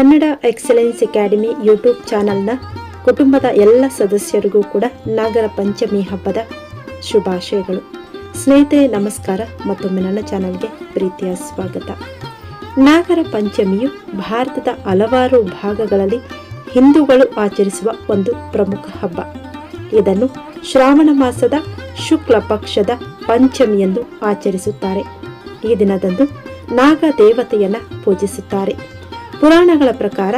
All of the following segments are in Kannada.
ಕನ್ನಡ ಎಕ್ಸಲೆನ್ಸ್ ಅಕಾಡೆಮಿ ಯೂಟ್ಯೂಬ್ ಚಾನಲ್ನ ಕುಟುಂಬದ ಎಲ್ಲ ಸದಸ್ಯರಿಗೂ ಕೂಡ ನಾಗರ ಪಂಚಮಿ ಹಬ್ಬದ ಶುಭಾಶಯಗಳು. ಸ್ನೇಹಿತರೆ, ನಮಸ್ಕಾರ. ಮತ್ತೊಮ್ಮೆ ನನ್ನ ಚಾನಲ್ಗೆ ಪ್ರೀತಿಯ ಸ್ವಾಗತ. ನಾಗರ ಪಂಚಮಿಯು ಭಾರತದ ಹಲವಾರು ಭಾಗಗಳಲ್ಲಿ ಹಿಂದೂಗಳು ಆಚರಿಸುವ ಒಂದು ಪ್ರಮುಖ ಹಬ್ಬ. ಇದನ್ನು ಶ್ರಾವಣ ಮಾಸದ ಶುಕ್ಲ ಪಕ್ಷದ ಎಂದು ಆಚರಿಸುತ್ತಾರೆ. ಈ ದಿನದಂದು ನಾಗ ದೇವತೆಯನ್ನು ಪೂಜಿಸುತ್ತಾರೆ. ಪುರಾಣಗಳ ಪ್ರಕಾರ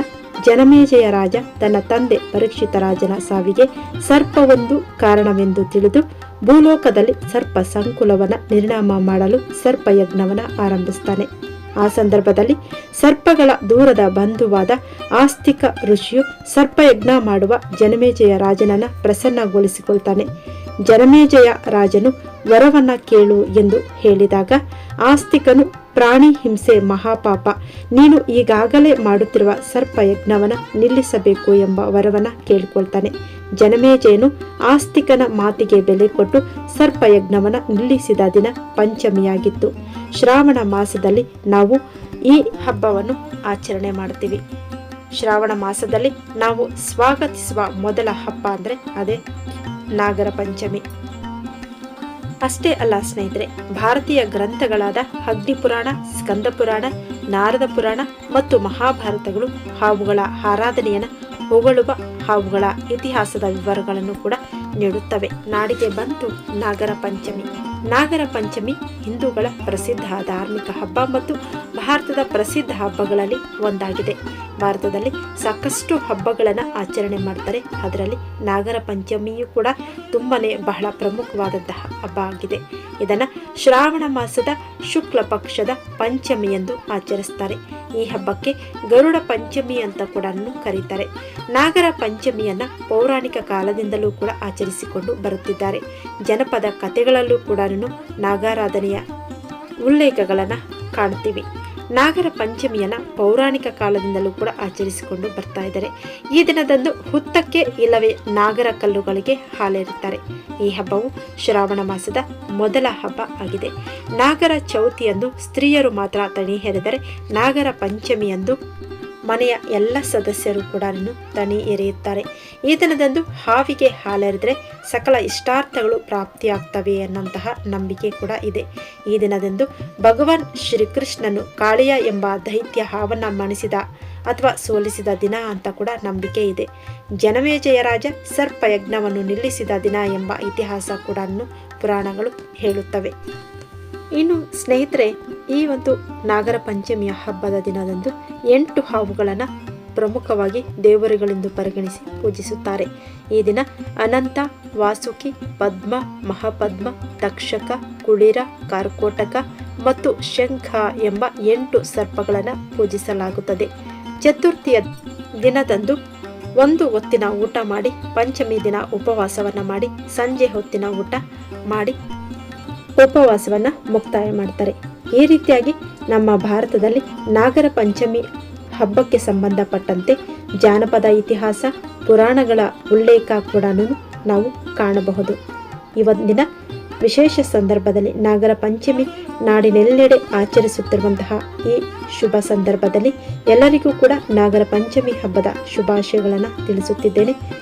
ಜನಮೇಜಯ ರಾಜ ತನ್ನ ತಂದೆ ಪರೀಕ್ಷಿತ ರಾಜನ ಸಾವಿಗೆ ಸರ್ಪವೊಂದು ಕಾರಣವೆಂದು ತಿಳಿದು ಭೂಲೋಕದಲ್ಲಿ ಸರ್ಪ ಸಂಕುಲವನ್ನ ನಿರ್ಣಾಮ ಮಾಡಲು ಸರ್ಪಯಜ್ಞವನ್ನ ಆರಂಭಿಸ್ತಾನೆ. ಆ ಸಂದರ್ಭದಲ್ಲಿ ಸರ್ಪಗಳ ದೂರದ ಬಂಧುವಾದ ಆಸ್ತಿಕ ಋಷಿಯು ಸರ್ಪಯಜ್ಞ ಮಾಡುವ ಜನಮೇಜಯ ರಾಜನನ್ನ ಪ್ರಸನ್ನಗೊಳಿಸಿಕೊಳ್ತಾನೆ. ಜನಮೇಜಯ ರಾಜನು ವರವನ್ನ ಕೇಳು ಎಂದು ಹೇಳಿದಾಗ, ಆಸ್ತಿಕನು ಪ್ರಾಣಿ ಹಿಂಸೆ ಮಹಾಪಾಪ, ನೀನು ಈಗಾಗಲೇ ಮಾಡುತ್ತಿರುವ ಸರ್ಪಯಜ್ಞವನ್ನ ನಿಲ್ಲಿಸಬೇಕು ಎಂಬ ವರವನ್ನ ಕೇಳಿಕೊಳ್ತಾನೆ. ಜನಮೇಜಯನು ಆಸ್ತಿಕನ ಮಾತಿಗೆ ಬೆಲೆ ಕೊಟ್ಟು ಸರ್ಪಯಜ್ಞವನ್ನ ನಿಲ್ಲಿಸಿದ ದಿನ ಪಂಚಮಿಯಾಗಿತ್ತು. ಶ್ರಾವಣ ಮಾಸದಲ್ಲಿ ನಾವು ಈ ಹಬ್ಬವನ್ನು ಆಚರಣೆ ಮಾಡ್ತೀವಿ. ಶ್ರಾವಣ ಮಾಸದಲ್ಲಿ ನಾವು ಸ್ವಾಗತಿಸುವ ಮೊದಲ ಹಬ್ಬ ಅಂದರೆ ಅದೇ ನಾಗರ ಪಂಚಮಿ. ಅಷ್ಟೇ ಅಲ್ಲ ಸ್ನೇಹಿತರೆ, ಭಾರತೀಯ ಗ್ರಂಥಗಳಾದ ಅಗ್ನಿ ಪುರಾಣ, ಸ್ಕಂದ ಪುರಾಣ, ನಾರದ ಪುರಾಣ ಮತ್ತು ಮಹಾಭಾರತಗಳು ಹಾವುಗಳ ಆರಾಧನೆಯನ್ನು ಹೊಗಳುವ ಹಾವುಗಳ ಇತಿಹಾಸದ ವಿವರಗಳನ್ನು ಕೂಡ ನೀಡುತ್ತವೆ. ನಾಡಿಗೆ ಬಂತು ನಾಗರ ಪಂಚಮಿ. ನಾಗರ ಪಂಚಮಿ ಹಿಂದೂಗಳ ಪ್ರಸಿದ್ಧ ಧಾರ್ಮಿಕ ಹಬ್ಬ ಮತ್ತು ಭಾರತದ ಪ್ರಸಿದ್ಧ ಹಬ್ಬಗಳಲ್ಲಿ ಒಂದಾಗಿದೆ. ಭಾರತದಲ್ಲಿ ಸಾಕಷ್ಟು ಹಬ್ಬಗಳನ್ನು ಆಚರಣೆ ಮಾಡ್ತಾರೆ. ಅದರಲ್ಲಿ ನಾಗರ ಪಂಚಮಿಯು ಕೂಡ ತುಂಬಾ ಬಹಳ ಪ್ರಮುಖವಾದಂತಹ ಹಬ್ಬ ಆಗಿದೆ. ಇದನ್ನು ಶ್ರಾವಣ ಮಾಸದ ಶುಕ್ಲ ಪಕ್ಷದ ಪಂಚಮಿ ಎಂದು ಆಚರಿಸ್ತಾರೆ. ಈ ಹಬ್ಬಕ್ಕೆ ಗರುಡ ಪಂಚಮಿ ಅಂತ ಕೂಡ ಕರೀತಾರೆ. ನಾಗರ ಪಂಚಮಿಯನ್ನ ಪೌರಾಣಿಕ ಕಾಲದಿಂದಲೂ ಕೂಡ ಆಚರಿಸಿಕೊಂಡು ಬರುತ್ತಿದ್ದಾರೆ. ಜನಪದ ಕಥೆಗಳಲ್ಲೂ ಕೂಡ ನಾಗಾರಾಧನೆಯ ಉಲ್ಲೇಖಗಳನ್ನು ಕಾಣ್ತೀವಿ. ನಾಗರ ಪಂಚಮಿಯನ್ನು ಪೌರಾಣಿಕ ಕಾಲದಿಂದಲೂ ಕೂಡ ಆಚರಿಸಿಕೊಂಡು ಬರ್ತಾ ಇದ್ದಾರೆ. ಈ ದಿನದಂದು ಹುತ್ತಕ್ಕೆ ಇಲ್ಲವೇ ನಾಗರ ಕಲ್ಲುಗಳಿಗೆ ಹಾಲೇರುತ್ತಾರೆ. ಈ ಹಬ್ಬವು ಶ್ರಾವಣ ಮಾಸದ ಮೊದಲ ಹಬ್ಬ ಆಗಿದೆ. ನಾಗರ ಚೌತಿಯಂದು ಸ್ತ್ರೀಯರು ಮಾತ್ರ ತಣಿ ಹೆರೆದರೆ ನಾಗರ ಪಂಚಮಿಯಂದು ಮನೆಯ ಎಲ್ಲ ಸದಸ್ಯರು ಕೂಡ ತಣಿ ಎರೆಯುತ್ತಾರೆ. ಈ ದಿನದಂದು ಹಾವಿಗೆ ಹಾಲೆರೆದ್ರೆ ಸಕಲ ಇಷ್ಟಾರ್ಥಗಳು ಪ್ರಾಪ್ತಿಯಾಗ್ತವೆ ಎನ್ನುವಂತಹ ನಂಬಿಕೆ ಕೂಡ ಇದೆ. ಈ ದಿನದಂದು ಭಗವಾನ್ ಶ್ರೀಕೃಷ್ಣನು ಕಾಳಿಯ ಎಂಬ ದೈತ್ಯ ಹಾವನ್ನ ಮಣಿಸಿದ ಅಥವಾ ಸೋಲಿಸಿದ ದಿನ ಅಂತ ಕೂಡ ನಂಬಿಕೆ ಇದೆ. ಜನವೇ ಜಯರಾಜ ಸರ್ಪ ಸರ್ಪಯಜ್ಞವನ್ನು ನಿಲ್ಲಿಸಿದ ದಿನ ಎಂಬ ಇತಿಹಾಸ ಕೂಡ ಪುರಾಣಗಳು ಹೇಳುತ್ತವೆ. ಇನ್ನು ಸ್ನೇಹಿತರೆ ಈ ಒಂದು ನಾಗರ ಪಂಚಮಿಯ ಹಬ್ಬದ ದಿನದಂದು ಎಂಟು ಹಾವುಗಳನ್ನು ಪ್ರಮುಖವಾಗಿ ದೇವರುಗಳೆಂದು ಪರಿಗಣಿಸಿ ಪೂಜಿಸುತ್ತಾರೆ. ಈ ದಿನ ಅನಂತ, ವಾಸುಕಿ, ಪದ್ಮ, ಮಹಾಪದ್ಮ, ತಕ್ಷಕ ಕುಳಿರ ಕಾರ್ಕೋಟಕ ಮತ್ತು ಶಂಖ ಎಂಬ ಎಂಟು ಸರ್ಪಗಳನ್ನು ಪೂಜಿಸಲಾಗುತ್ತದೆ. ಚತುರ್ಥಿಯ ದಿನದಂದು ಒಂದು ಹೊತ್ತಿನ ಊಟ ಮಾಡಿ, ಪಂಚಮಿ ದಿನ ಉಪವಾಸವನ್ನು ಮಾಡಿ, ಸಂಜೆ ಹೊತ್ತಿನ ಊಟ ಮಾಡಿ ಉಪವಾಸವನ್ನು ಮುಕ್ತಾಯ ಮಾಡ್ತಾರೆ. ಈ ರೀತಿಯಾಗಿ ನಮ್ಮ ಭಾರತದಲ್ಲಿ ನಾಗರ ಪಂಚಮಿ ಹಬ್ಬಕ್ಕೆ ಸಂಬಂಧಪಟ್ಟಂತೆ ಜಾನಪದ ಇತಿಹಾಸ, ಪುರಾಣಗಳ ಉಲ್ಲೇಖ ಕೂಡ ನಾವು ಕಾಣಬಹುದು. ಇವತ್ತಿನ ವಿಶೇಷ ಸಂದರ್ಭದಲ್ಲಿ ನಾಗರ ಪಂಚಮಿ ನಾಡಿನೆಲ್ಲೆಡೆ ಆಚರಿಸುತ್ತಿರುವಂತಹ ಈ ಶುಭ ಸಂದರ್ಭದಲ್ಲಿ ಎಲ್ಲರಿಗೂ ಕೂಡ ನಾಗರ ಪಂಚಮಿ ಹಬ್ಬದ ಶುಭಾಶಯಗಳನ್ನು ತಿಳಿಸುತ್ತಿದ್ದೇನೆ.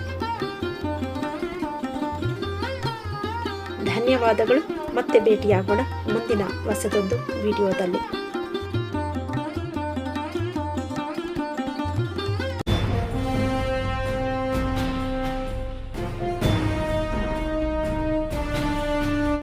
ಧನ್ಯವಾದಗಳು. ಮತ್ತೆ ಭೇಟಿಯಾಗೋಣ ಮುಂದಿನ ಹೊಸದೊಂದು ವಿಡಿಯೋದಲ್ಲಿ.